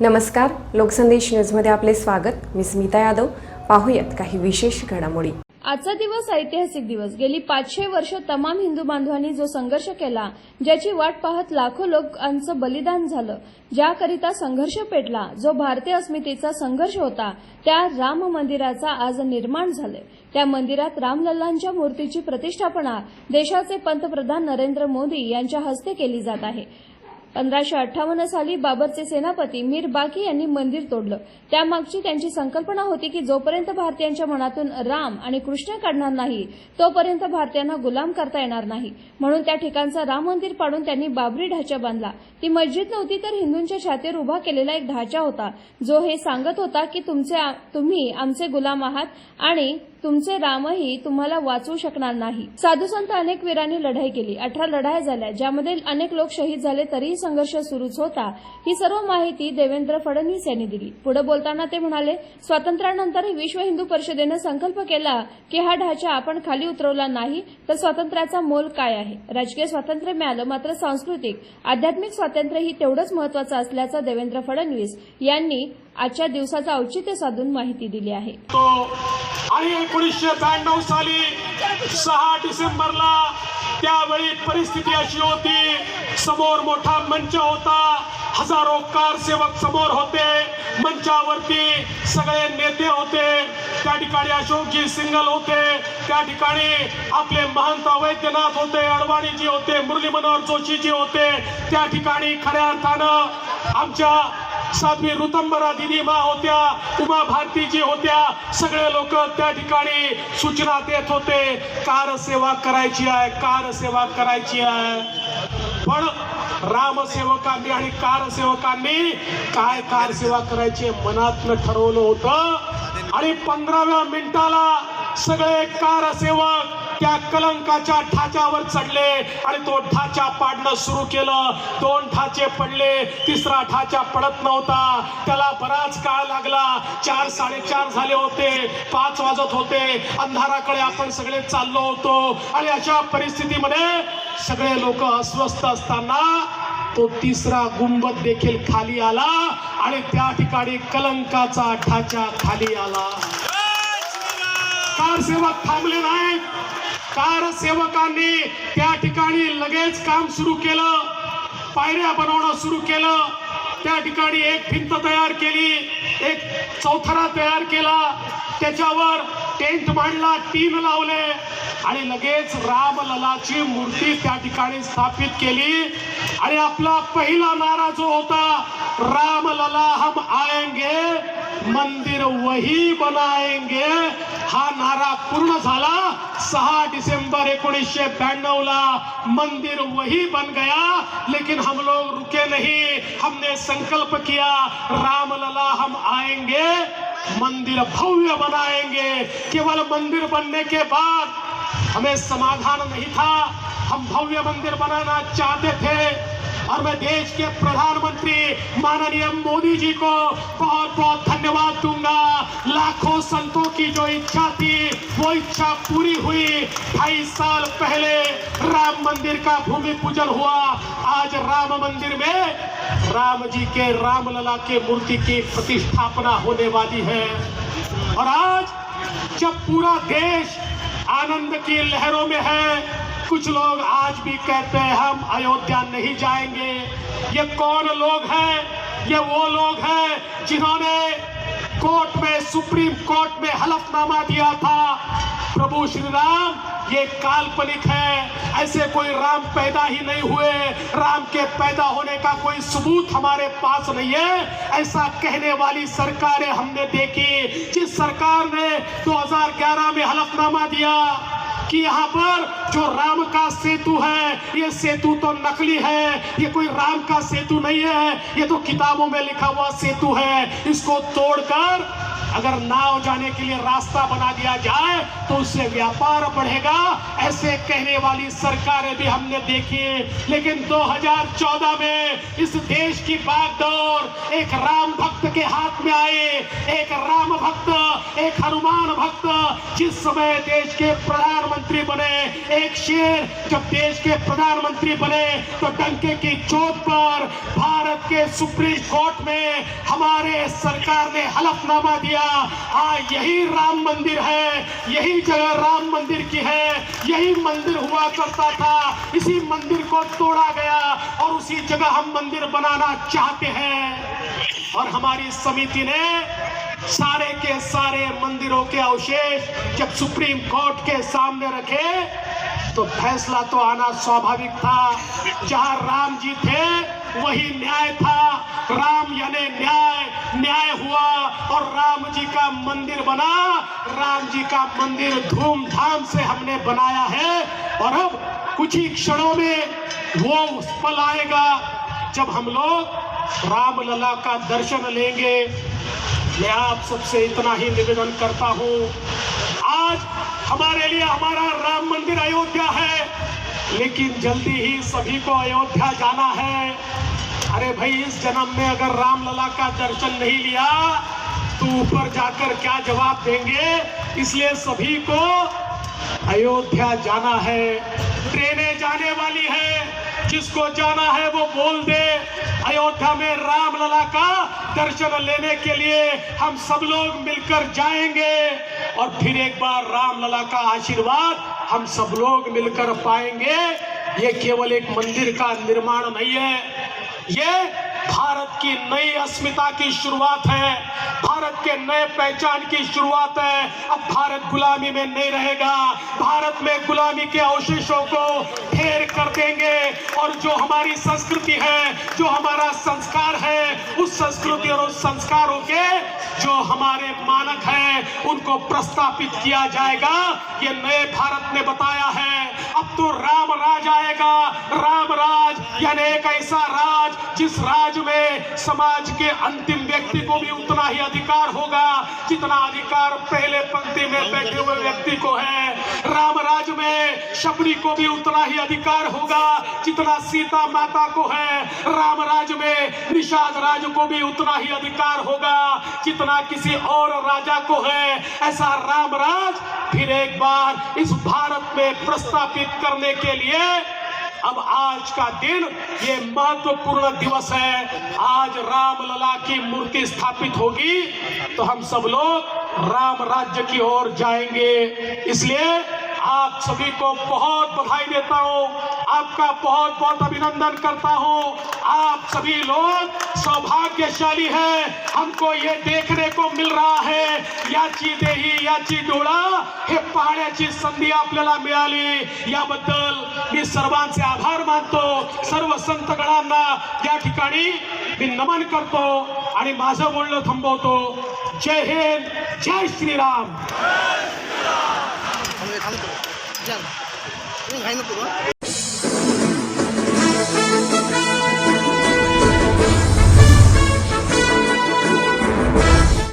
नमस्कार लोकसंदेश न्यूजमध्ये आपले स्वागत. मी स्मिता यादव. पाहूयात काही विशेष घडामोडी. आजचा दिवस ऐतिहासिक दिवस. गेली पाचशे वर्ष तमाम हिंदू बांधवांनी जो संघर्ष केला ज्याची वाट पाहत लाखो लोकांचं बलिदान झालं. ज्याकरिता संघर्ष पेटला जो भारतीय अस्मितेचा संघर्ष होता त्या राम मंदिराचा आज निर्माण झालंय. त्या मंदिरात रामलल्लांच्या मूर्तीची प्रतिष्ठापना देशाचे पंतप्रधान नरेंद्र मोदी यांच्या हस्ते केली जात आहे. पंधराशे अठ्ठावन्न साली बाबरचे सेनापती मीर बाकी यांनी मंदिर तोडलं. त्यामागची त्यांची संकल्पना होती की जोपर्यंत भारतीयांच्या मनातून राम आणि कृष्ण काढणार नाही तोपर्यंत भारतीयांना गुलाम करता येणार नाही. म्हणून त्या ठिकाणचा राम मंदिर पाडून त्यांनी बाबरी ढाचा बांधला. ती मस्जिद नव्हती तर हिंदूंच्या छातीवर उभा केलेला एक ढाचा होता जो हे सांगत होता की तुमचे तुम्ही आमचे गुलाम आहात आणि तुमचे रामही तुम्हाला वाचवू शकणार नाही. साधू संत अनेक वीरांनी लढाई केली. अठरा लढाया झाल्या. ज्यामध्ये अनेक लोक शहीद झाले तरीही संघर्ष सुरूच होता. ही सर्व माहिती देवेंद्र फडणवीस यांनी दिली. पुढे बोलताना ते म्हणाले स्वातंत्र्यानंतरही विश्व हिंदू परिषदेनं संकल्प केला की हा ढाचा आपण खाली उतरवला नाही तर स्वातंत्र्याचा मोल काय आहे? राजकीय स्वातंत्र्य मिळालं मात्र सांस्कृतिक आध्यात्मिक स्वातंत्र्य ही तेवढंच महत्वाचं असल्याचं देवेंद्र फडणवीस यांनी आजच्या दिवसाचं औचित्य साधून माहिती दिली आहे. आणि एकोणीसशे ब्याण्णव साली सहा डिसेंबरला त्यावेळी परिस्थिती अशी होती. समोर मोठा मंच होता. हजारो कार सेवक समोर होते. मंचावरती सगळे नेते होते. त्या ठिकाणी अशोकजी सिंगल होते. त्या ठिकाणी आपले महंत वैद्यनाथ होते अडवाणीजी होते मुरली मनोहर जोशीजी होते. त्या ठिकाणी खऱ्या अर्थानं आमच्या साध्वी ऋतंबरा दिदी मा होत्या उमा भारतीजी होत्या. सगळे लोक त्या ठिकाणी सूचना देत होते कार सेवा करायची आहे कार सेवा करायची आहे. पण रामसेवकांनी आणि कारसेवकांनी काय कार सेवा करायची मनातनं ठरवलं होतं. आणि पंधराव्या मिनिटाला सगळे कारसेवक त्या कलंकाच्या ढाच्यावर चढले आणि तो ढाचा पाडणं सुरू केलं. दोन ढाचे पडले तिसरा ढाचा पडत नव्हता. त्याला बराच काळ लागला. चार साडेचार झाले होते पाच वाजत होते. अंधाराकडे आपण सगळे चाललो होतो. आणि अशा परिस्थितीमध्ये सगळे लोक अस्वस्थ असताना तो तिसरा गुंबद देखील खाली आला आणि त्या ठिकाणी कलंकाचा ढाचा खाली आला. कार सेवक थांबले नाहीत. कार सेवकांनी त्या ठिकाणी लगेच काम सुरू केलं. पायऱ्या बनवणं सुरू केलं. त्या ठिकाणी एक भिंत तयार केली. एक चौथरा तयार केला. त्याच्यावर टेंट मांडला टीन लावले आणि लगेच रामललाची मूर्ती त्या ठिकाणी स्थापित केली. आणि आपला पहिला नारा जो होता रामलला हम आएंगे मंदिर वही बनाएंगे. हा नारा पूर्ण झाला. सहा डिसेंबर एकोणीसशे ब्याण्णव ला मंदिर वही बन गया. लेकिन हम लोग रुके नहीं. हमने संकल्प किया, रामलला हम आएँगे, मंदिर भव्य बनाएँगे. केवल मंदिर बनने के बाद हमें समाधान नहीं था. हम भव्य मंदिर बनाना चाहते थे. और मैं देश के प्रधानमंत्री माननीय मोदी जी को बहुत बहुत धन्यवाद दूँगा। लाखों संतों की जो इच्छा थी, वो इच्छा पूरी हुई। ढाई साल पहले राम मंदिर का भूमि पूजन हुआ। आज राम मंदिर में राम जी के रामलला के मूर्ति की प्रतिष्ठापना होने वाली है। और आज जब पूरा देश आनंद की लहरों में है कुछ लोग आज भी कहते हैं, हम अयोध्या नहीं जाएँगे। ये कौन लोग हैं? ये वो लोग हैं जिन्होंने कोर्ट में, सुप्रीम कोर्ट में हलफनामा दिया था। प्रभु श्री राम ये काल्पनिक है। ऐसे कोई राम पैदा ही नहीं हुए। राम के पैदा होने का कोई सबूत हमारे पास नहीं है। ऐसा कहने वाली सरकारें हमने देखी। जिस सरकार ने 2011 में हलफनामा दिया कि यहाँ पर जो राम का सेतु है, ये सेतु तो नकली है, ये कोई राम का सेतु नहीं है, ये तो किताबों में लिखा हुआ सेतु है। इसको तोड़कर अगर नाव जाने के लिए रास्ता बना दिया जाए तो उससे व्यापार बढ़ेगा। ऐसे कहने वाली सरकारें भी हमने देखी। लेकिन 2014 में इस देश की बागडोर एक राम भक्त के हाथ में आए एक राम भक्त, एक हनुमान भक्त, जिस समय देश के प्रधानमंत्री बने। एक शेर, जब देश के प्रधानमंत्री बने तो डंके की चोट पर भारत के सुप्रीम कोर्ट में हमारे सरकार ने हलफनामा दिया। हाँ यही राम मंदिर है, यही जगह राम मंदिर की है, यही मंदिर हुआ करता था। इसी मंदिर को तोड़ा गया और उसी जगह हम मंदिर बनाना चाहते हैं। और हमारी समिति ने सारे के सारे मंदिरों के अवशेष जब सुप्रीम कोर्ट के सामने रखे तो फैसला तो आना स्वाभाविक था। जहाँ राम जी थे, वही न्याय था। राम यानी न्याय न्याय हुआ और राम जी का मंदिर बना। राम जी का मंदिर धूमधाम से हमने बनाया है। और अब कुछ ही क्षणों में वो उस पल आएगा जब हम लोग राम लला का दर्शन लेंगे। मैं आप सबसे इतना ही निवेदन करता हूँ। आज हमारे लिए हमारा राम मंदिर अयोध्या है, लेकिन जल्दी ही सभी को अयोध्या जाना है। अरे भाई, इस जन्म में अगर राम लला का दर्शन नहीं लिया तो ऊपर जाकर क्या जवाब देंगे? इसलिए सभी को अयोध्या जाना है। ट्रेनें जाने वाली है। जिसको जाना है, वो बोल दे। अयोध्या में राम लला का दर्शन लेने के लिए हम सब लोग मिलकर जाएँगे। और फिर एक बार राम लला का आशीर्वाद हम सब लोग मिलकर पाएँगे। ये केवल एक मंदिर का निर्माण नहीं है। ये भारत की नई अस्मिता की शुरुआत है। भारत के नए पहचान की शुरुआत है। अब भारत गुलामी में नहीं रहेगा। भारत में गुलामी के अवशेषों को ढेर कर देंगे। और जो हमारी संस्कृति है, जो हमारा संस्कार है, उस संस्कृति और उस संस्कारों के जो हमारे मानक हैं, उनको प्रस्तापित किया जाएगा। ये नए भारत ने बताया है। अब तो राम राज आएगा। राम राज यानी एक ऐसा राज जिस राज में समाज के अंतिम व्यक्ति को भी उतना ही अधिकार होगा, जितना अधिकार पहले पंक्ति में बैठे हुए व्यक्ति को है। राम राज में शबरी को भी उतना ही अधिकार होगा, जितना सीता माता को है। राम राज में निषाद राज को भी उतना ही अधिकार होगा, जितना किसी और राजा को है। ऐसा राम राज फिर एक बार इस भारत में प्रस्तापित करने के लिए अब आज का दिन ये महत्वपूर्ण दिवस है। आज राम लला की मूर्ति स्थापित होगी तो हम सब लोग राम राज्य की ओर जाएँगे। इसलिए आप सभी को बहुत बधाई देता हूँ आपका बहुत बहुत अभिनंदन करता हूँ। आप सभी लोग सौभाग्यशाली हैं हमको ये देखने को मिल रहा है। याची देही याची डोळा हे पाहण्याची संधी आपल्याला मिळाली। याबद्दल मी सर्वांचे आभार मानतो सर्व संत गणांना या ठिकाणी मी नमन करतो आणि माझं बोलणं थांबवतो. जय हिंद जय श्रीराम. Kamu turun, 不多